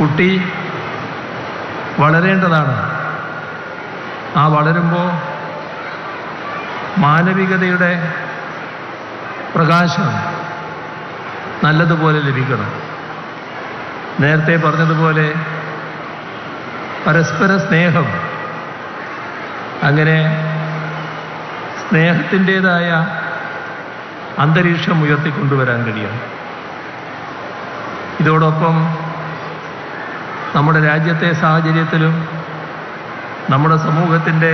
കുട്ടി വളരേണ്ടതാണ്. ആ വളരുമ്പോൾ മാനവികതയുടെ പ്രകാശം നല്ലതുപോലെ ലഭിക്കണം. നേരത്തെ പറഞ്ഞതുപോലെ പരസ്പര സ്നേഹം. അങ്ങനെ സ്നേഹത്തിന്റേതായ അന്തരീക്ഷം ഉയർത്തിക്കൊണ്ടുവരാൻ കഴിയണം. ഇതോടൊപ്പം നമ്മുടെ രാജ്യത്തെ സാഹചര്യത്തിലും നമ്മുടെ സമൂഹത്തിന്റെ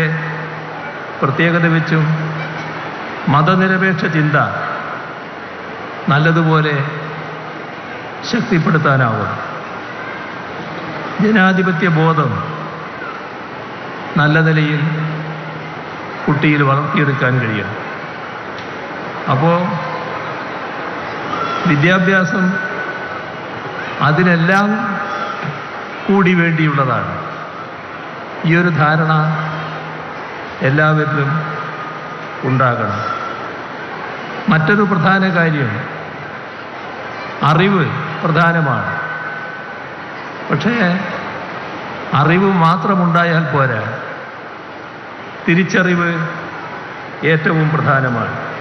പ്രത്യേകത വെച്ചും മതനിരപേക്ഷ ചിന്ത നല്ലതുപോലെ ശക്തിപ്പെടുത്താനാവും. ജനാധിപത്യ ബോധം നല്ല നിലയിൽ കുട്ടിയിൽ വളർത്തിയെടുക്കാൻ കഴിയും അപ്പോൾ വിദ്യാഭ്യാസം അതിനെല്ലാം കൂടി വേണ്ടിയുള്ളതാണ്. ഈ ഒരു ധാരണ എല്ലാവരിലും ഉണ്ടാകണം. മറ്റൊരു പ്രധാന കാര്യം അറിവ് പ്രധാനമാണ്. പക്ഷേ അറിവ് മാത്രമുണ്ടായാൽ പോരാ തിരിച്ചറിവ് ഏറ്റവും പ്രധാനമാണ്.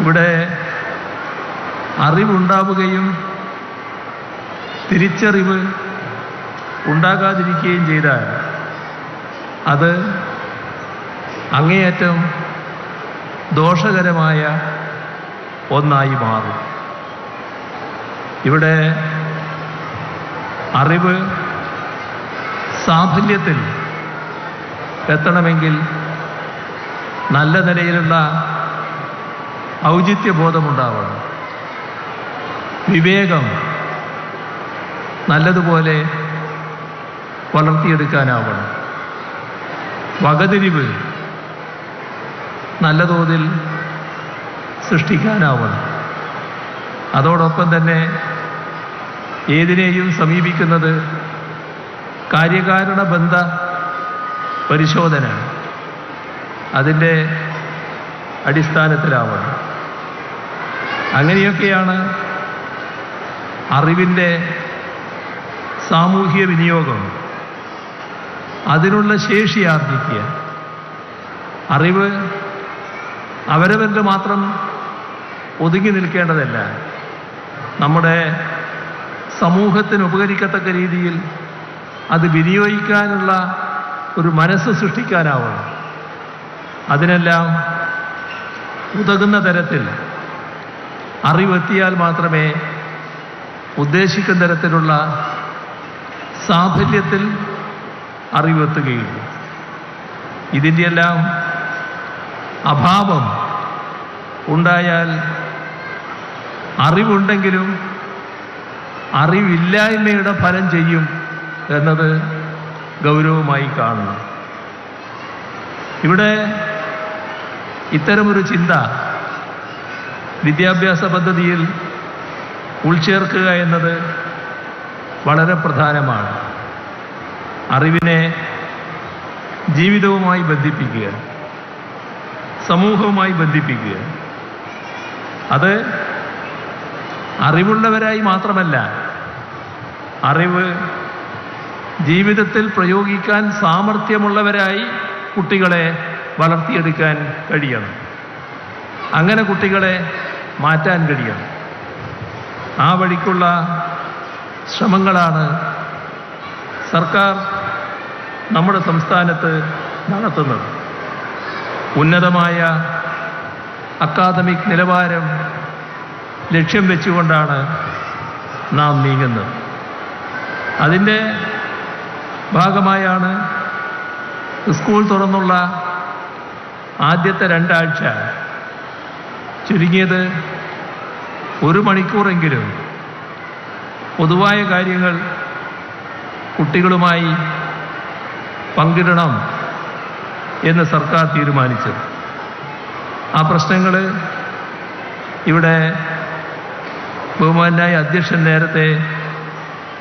ഇവിടെ അറിവുണ്ടാവുകയും തിരിച്ചറിവ് ഉണ്ടാകാതിരിക്കുകയും ചെയ്താൽ അത് അങ്ങേയറ്റം ദോഷകരമായ ഒന്നായി മാറും. ഇവിടെ അറിവ് സാഫല്യത്തിൽ എത്തണമെങ്കിൽ നല്ല നിലയിലുള്ള ഔചിത്യബോധമുണ്ടാവണം. വിവേകം നല്ലതുപോലെ വളർത്തിയെടുക്കാനാവണം. വകതിരിവ് നല്ല തോതിൽ സൃഷ്ടിക്കാനാവണം. അതോടൊപ്പം തന്നെ ഏതിനെയും സമീപിക്കുന്നത് കാര്യകാരണ ബന്ധ പരിശോധന അതിന്റെ അടിസ്ഥാനത്തിലാവണം. അങ്ങനെയൊക്കെയാണ് അറിവിന്റെ സാമൂഹ്യ വിനിയോഗം. അതിനുള്ള ശേഷി ആർജിക്കുക. അറിവ് അവരവരുടെ മാത്രം ഒതുങ്ങി നിൽക്കേണ്ടതല്ല. നമ്മുടെ സമൂഹത്തിന് ഉപകരിക്കത്തക്ക രീതിയിൽ അത് വിനിയോഗിക്കാനുള്ള ഒരു മനസ്സ് സൃഷ്ടിക്കാനാവണം. അതിനെല്ലാം ഉതകുന്ന തരത്തിൽ അറിവെത്തിയാൽ മാത്രമേ ഉദ്ദേശിക്കുന്ന തരത്തിലുള്ള സാഫല്യത്തിൽ അറിവെത്തുകയുള്ളൂ. ഇതിന്റെ എല്ലാം അഭാവം ഉണ്ടായാൽ അറിവുണ്ടെങ്കിലും അറിവില്ലായ്മയുടെ ഫലം ചെയ്യും എന്നത് ഗൗരവമായി കാണണം. ഇവിടെ ഇത്തരമൊരു ചിന്ത വിദ്യാഭ്യാസ പദ്ധതിയിൽ ഉൾച്ചേർക്കുക എന്നത് വളരെ പ്രധാനമാണ്. അറിവിനെ ജീവിതവുമായി ബന്ധിപ്പിക്കുക. സമൂഹവുമായി ബന്ധിപ്പിക്കുക. അത് അറിവുള്ളവരായി മാത്രമല്ല അറിവ് ജീവിതത്തിൽ പ്രയോഗിക്കാൻ സാമർഥ്യമുള്ളവരായി കുട്ടികളെ വളർത്തിയെടുക്കാൻ കഴിയണം. അങ്ങനെ കുട്ടികളെ മാറ്റാൻ കഴിയണം. ആ വഴിക്കുള്ള ശ്രമങ്ങളാണ് സർക്കാർ നമ്മുടെ സംസ്ഥാനത്ത് നടത്തുന്നത്. ഉന്നതമായ അക്കാദമിക് നിലവാരം ലക്ഷ്യം വെച്ചുകൊണ്ടാണ് നാം നീങ്ങുന്നത്. അതിന്റെ ഭാഗമായാണ് സ്കൂൾ തുറന്നുള്ള ആദ്യത്തെ രണ്ടാഴ്ച. ചുരുങ്ങിയത് ഒരു മണിക്കൂറെങ്കിലും പൊതുവായ കാര്യങ്ങൾ കുട്ടികളുമായി പങ്കിടണം എന്ന് സർക്കാർ തീരുമാനിച്ചത്. ആ പ്രശ്നങ്ങൾ ഇവിടെ ബഹുമാനായ അധ്യക്ഷൻ നേരത്തെ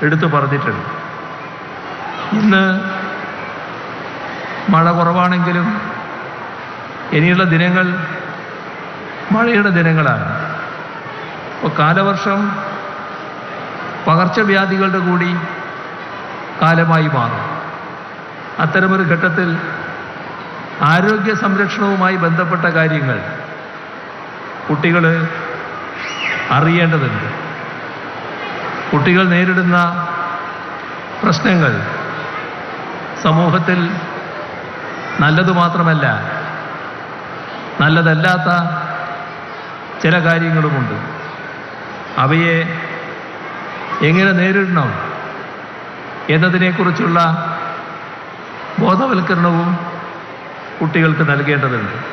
എടുത്തു പറഞ്ഞിട്ടുണ്ട്. ഇന്ന് മഴ കുറവാണെങ്കിലും ഇനിയുള്ള ദിനങ്ങൾ മഴയുടെ ദിനങ്ങളാണ്. അപ്പോൾ കാലവർഷം പകർച്ചവ്യാധികളുടെ കൂടി കാലമായി മാറും. അത്തരമൊരു ഘട്ടത്തിൽ ആരോഗ്യ സംരക്ഷണവുമായി ബന്ധപ്പെട്ട കാര്യങ്ങൾ കുട്ടികൾ അറിയേണ്ടതുണ്ട്. കുട്ടികൾ നേരിടുന്ന പ്രശ്നങ്ങൾ സമൂഹത്തിൽ നല്ലതു മാത്രമല്ല നല്ലതല്ലാത്ത ചില കാര്യങ്ങളുമുണ്ട്. അവയെ എങ്ങനെ നേരിടണം എന്നതിനെക്കുറിച്ചുള്ള ബോധവൽക്കരണവും കുട്ടികൾക്ക് നൽകേണ്ടതുണ്ട്.